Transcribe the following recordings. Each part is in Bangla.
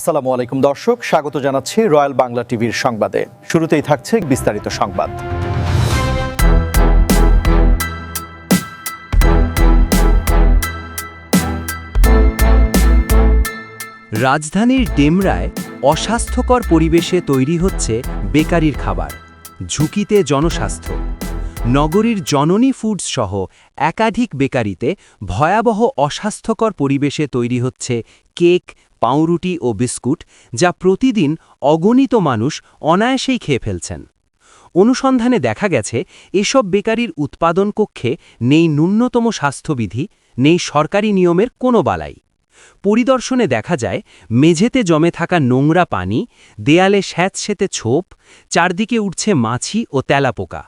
আসসালামু আলাইকুম দর্শক, স্বাগত জানাচ্ছি রয়্যাল বাংলা টিভির সংবাদে। শুরুতেই থাকছে বিস্তারিত সংবাদ। রাজধানীর ডেমরায় অস্বাস্থ্যকর পরিবেশে তৈরি হচ্ছে বেকারির খাবার, ঝুঁকিতে জনস্বাস্থ্য। নগরীর জননী ফুডস সহ একাধিক বেকারিতে ভয়াবহ অস্বাস্থ্যকর পরিবেশে তৈরি হচ্ছে কেক, পাউরুটি ও বিস্কুট, যা প্রতিদিন অগণিত মানুষ অনায়াসেই খেয়ে ফেলছেন। অনুসন্ধানে দেখা গেছে, এসব বেকারির উৎপাদন কক্ষে নেই ন্যূনতম স্বাস্থ্যবিধি, নেই সরকারি নিয়মের কোনো বালাই। পরিদর্শনে দেখা যায়, মেঝেতে জমে থাকা নোংরা পানি, দেয়ালে স্যাঁতস্যাঁতে ছোপ, চারদিকে উঠছে মাছি ও তেলাপোকা।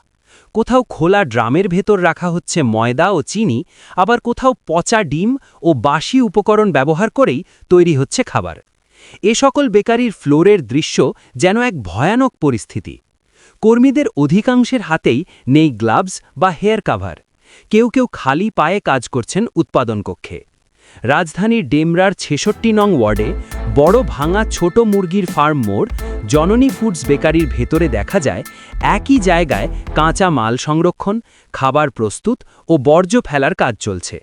কোথাও খোলা ড্রামের ভেতর রাখা হচ্ছে ময়দা ও চিনি, আবার কোথাও পচা ডিম ও বাসি উপকরণ ব্যবহার করেই তৈরি হচ্ছে খাবার। এ সকল বেকারির ফ্লোরের দৃশ্য যেন এক ভয়ানক পরিস্থিতি। কর্মীদের অধিকাংশের হাতেই নেই গ্লাভস বা হেয়ার কাভার। কেউ কেউ খালি পায়ে কাজ করছেন উৎপাদন কক্ষে। রাজধানীর ডেমরার ছেষট্টি নং ওয়ার্ডে বড় ভাঙা ছোট মুরগির ফার্ম মোড় জননী ফুডস বেকারির ভেতরে দেখা যায় একই জায়গায় কাঁচা মাল সংরক্ষণ, খাবার প্রস্তুত ও বর্জ্য ফেলার কাজ চলছে।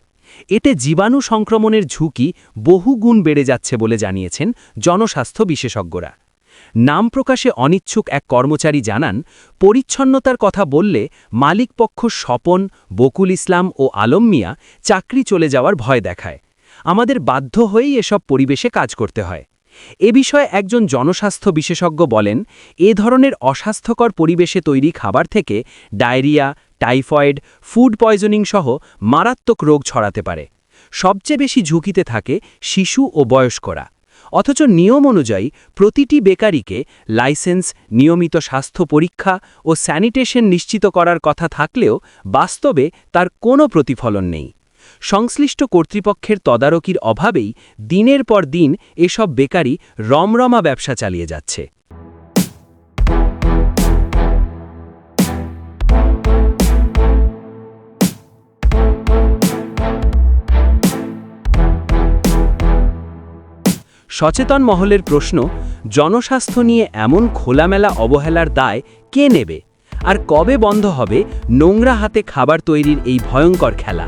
এতে জীবাণু সংক্রমণের ঝুঁকি বহুগুণ বেড়ে যাচ্ছে বলে জানিয়েছেন জনস্বাস্থ্য বিশেষজ্ঞরা। নাম প্রকাশে অনিচ্ছুক এক কর্মচারী জানান, পরিচ্ছন্নতার কথা বললে মালিকপক্ষ স্বপন, বকুল ইসলাম ও আলম মিয়া চাকরি চলে যাওয়ার ভয় দেখায়। আমাদের বাধ্য হয়েই এসব পরিবেশে কাজ করতে হয়। এ বিষয়ে একজন জনস্বাস্থ্য বিশেষজ্ঞ বলেন, এ ধরনের অস্বাস্থ্যকর পরিবেশে তৈরি খাবার থেকে ডায়রিয়া, টাইফয়েড, ফুড পয়জনিং সহ মারাত্মক রোগ ছড়াতে পারে। সবচেয়ে বেশি ঝুঁকিতে থাকে শিশু ও বয়স্করা। অথচ নিয়ম অনুযায়ী প্রতিটি বেকারিকে লাইসেন্স, নিয়মিত স্বাস্থ্য পরীক্ষা ও স্যানিটেশন নিশ্চিত করার কথা থাকলেও বাস্তবে তার কোনো প্রতিফলন নেই। সংশ্লিষ্ট কর্তৃপক্ষের তদারকির অভাবেই দিনের পর দিন এসব বেকারি রমরমা ব্যবসা চালিয়ে যাচ্ছে। সচেতন মহলের প্রশ্ন, জনস্বাস্থ্য নিয়ে এমন খোলামেলা অবহেলার দায় কে নেবে? আর কবে বন্ধ হবে নোংরা হাতে খাবার তৈরির এই ভয়ঙ্কর খেলা?